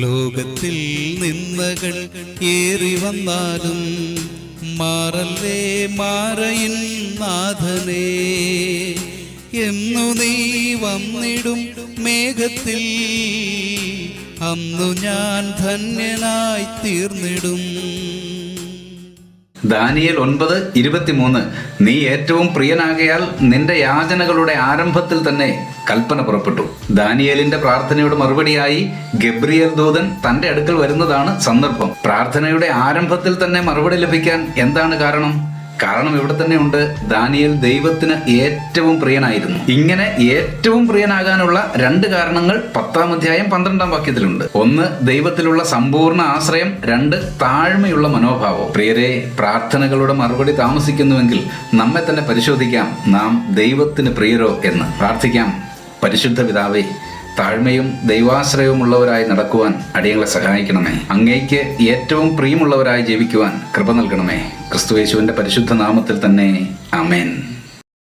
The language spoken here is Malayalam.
ലോകത്തിൽ നിന്നകൾ ഏറി വന്നാലും മാറല്ലേ മാറയിൻ നാഥനേ. എന്നു നീ വന്നിടും മേഘത്തിൽ അന്നു ഞാൻ ധന്യനായി തീർന്നിടും. ദാനിയേൽ ഒൻപത് ഇരുപത്തിമൂന്ന്. നീ ഏറ്റവും പ്രിയനാകയാൽ നിന്റെ യാചനകളുടെ ആരംഭത്തിൽ തന്നെ കൽപ്പന പുറപ്പെട്ടു. ദാനിയേലിന്റെ പ്രാർത്ഥനയുടെ മറുപടിയായി ഗബ്രിയൽ ദൂതൻ തന്റെ അടുക്കൽ വരുന്നതാണ് സന്ദർഭം. പ്രാർത്ഥനയുടെ ആരംഭത്തിൽ തന്നെ മറുപടി ലഭിക്കാൻ എന്താണ് കാരണം? കാരണം ഇവിടെ തന്നെ ഉണ്ട്. ദാനിയേൽ ദൈവത്തിന് ഏറ്റവും പ്രിയനായിരുന്നു. ഇങ്ങനെ ഏറ്റവും പ്രിയനാകാനുള്ള രണ്ട് കാരണങ്ങൾ പത്താം അധ്യായം പന്ത്രണ്ടാം വാക്യത്തിലുണ്ട്. ഒന്ന് ദൈവത്തിലുള്ള സമ്പൂർണ ആശ്രയം. രണ്ട് താഴ്മയുള്ള മനോഭാവം. പ്രിയരെ പ്രാർത്ഥനകളുടെ മറുപടി താമസിക്കുന്നുവെങ്കിൽ നമ്മെ തന്നെ പരിശോധിക്കാം. നാം ദൈവത്തിന് പ്രിയരോ എന്ന്. പ്രാർത്ഥിക്കാം. പരിശുദ്ധ പിതാവേ താഴ്മയും ദൈവാശ്രയവുമുള്ളവരായി നടക്കുവാൻ അടിയങ്ങളെ സഹായിക്കണമേ. അങ്ങേക്ക് ഏറ്റവും പ്രിയമുള്ളവരായി ജീവിക്കുവാൻ കൃപ നൽകണമേ. ക്രിസ്തുയേശുവിന്റെ പരിശുദ്ധ നാമത്തിൽ തന്നെ. അമേൻ